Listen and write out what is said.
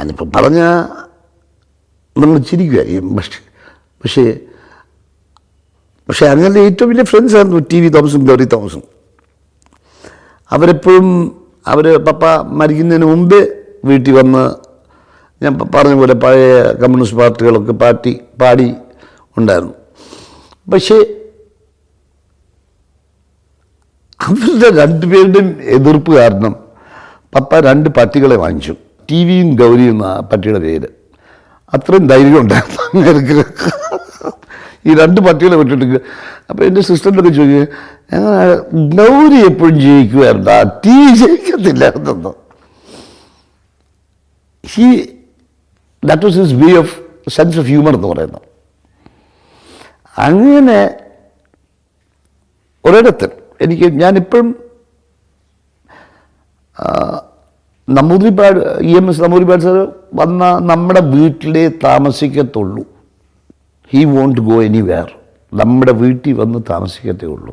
ഞാനിപ്പോൾ പറഞ്ഞ നമ്മൾ ചിരിക്കുമായിരിക്കും പക്ഷേ പക്ഷേ പക്ഷേ അങ്ങനെ ഏറ്റവും വലിയ ഫ്രണ്ട്സ് ആയിരുന്നു ടി വി തോമസും ഗൗരി തോമസും. അവരെപ്പോഴും അവർ പപ്പ മരിക്കുന്നതിന് മുമ്പേ വീട്ടിൽ വന്ന് ഞാൻ പറഞ്ഞ പോലെ പഴയ കമ്മ്യൂണിസ്റ്റ് പാർട്ടികളൊക്കെ പാർട്ടി പാടി ഉണ്ടായിരുന്നു. പക്ഷേ അവരുടെ രണ്ടുപേരുടെയും എതിർപ്പ് കാരണം പപ്പ രണ്ട് പട്ടികളെ വാങ്ങിച്ചു. ടി വിയും ഗൗരിയും എന്ന പട്ടിയുടെ പേര്. അത്രയും ധൈര്യം ഉണ്ടായിരുന്നു ഈ രണ്ട് പട്ടികളെ വിട്ടിട്ട് അപ്പോൾ എന്റെ സിസ്റ്ററിനൊക്കെ ചോദിച്ചു "എങ്ങനെ ഗൗരി എപ്പോഴും ജയിക്കുമായിരുന്നു ആ T V ജയിക്കത്തില്ലായിരുന്നു he that was his way of sense of humour എന്ന് പറയുന്നത് അങ്ങനെ ഒരിടത്ത് എനിക്ക് ഞാനിപ്പോഴും Namboodiripad E M S Namboodiripad sir വന്ന നമ്മുടെ വീട്ടിലേ താമസിക്കത്തുള്ളൂ. ഹീ വോണ്ട് ഗോ എനിവെയർ നമ്മുടെ വീട്ടിൽ വന്ന് താമസിക്കത്തേ ഉള്ളൂ.